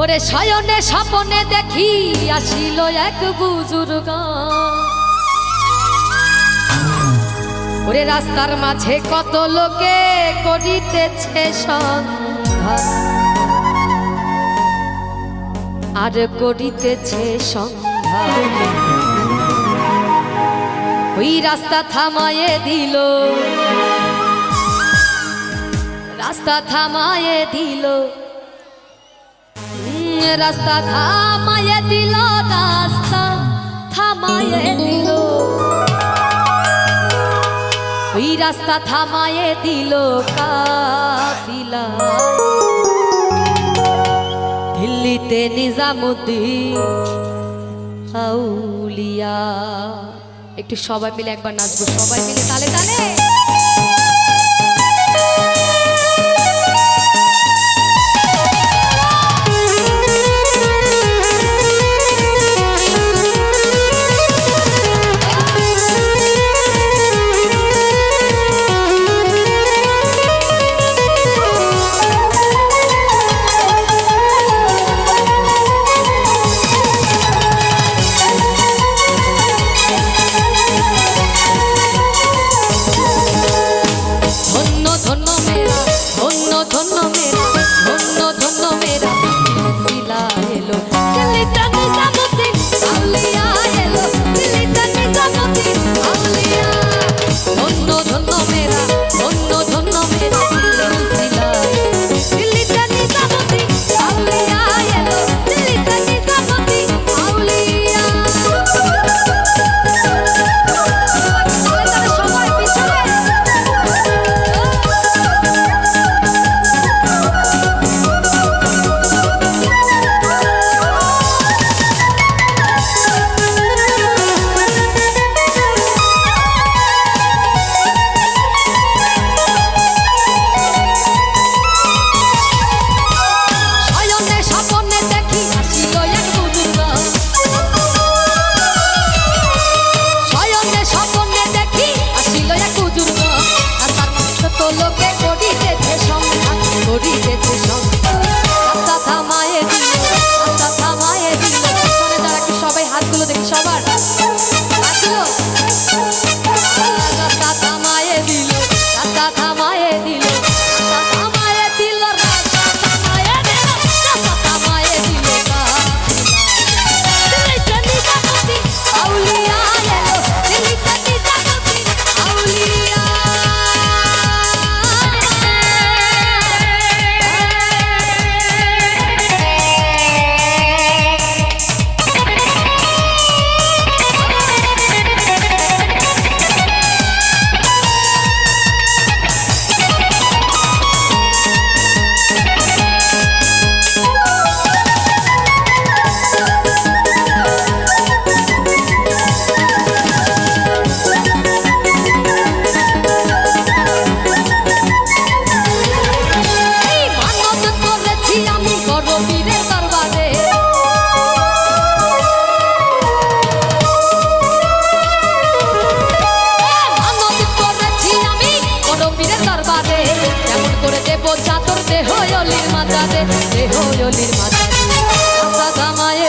ওরে শয়নে স্বপনে দেখি আসিল এক বুজুর্গ। ওরে রাস্তার মাঝে কত লোকে করিতেছে আর করিতেছে সন্ধ্যা। ওই রাস্তা থামায়ে দিল। রাস্তা থামায়ে দিল। রাস্তা থামায় দিল রাস্তা থামায় দিল। ওই রাস্তা থামায় দিল কাফিলা। দিল্লিতে নিজামুদ্দিন একটু সবাই মিলে একবার নাচবো, সবাই মিলে তালে তালে। মাঝে দেহ জলির মাঝে। আশা কামায়ে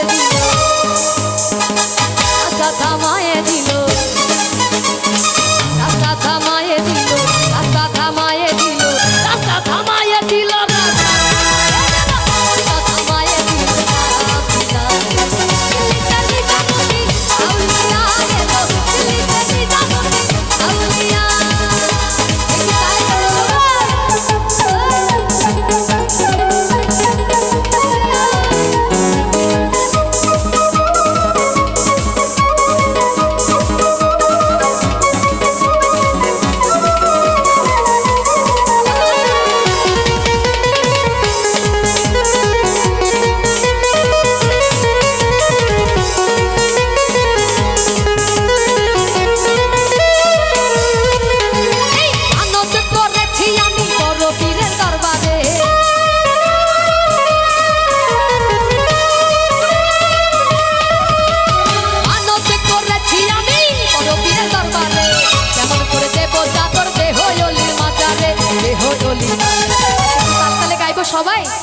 সবাই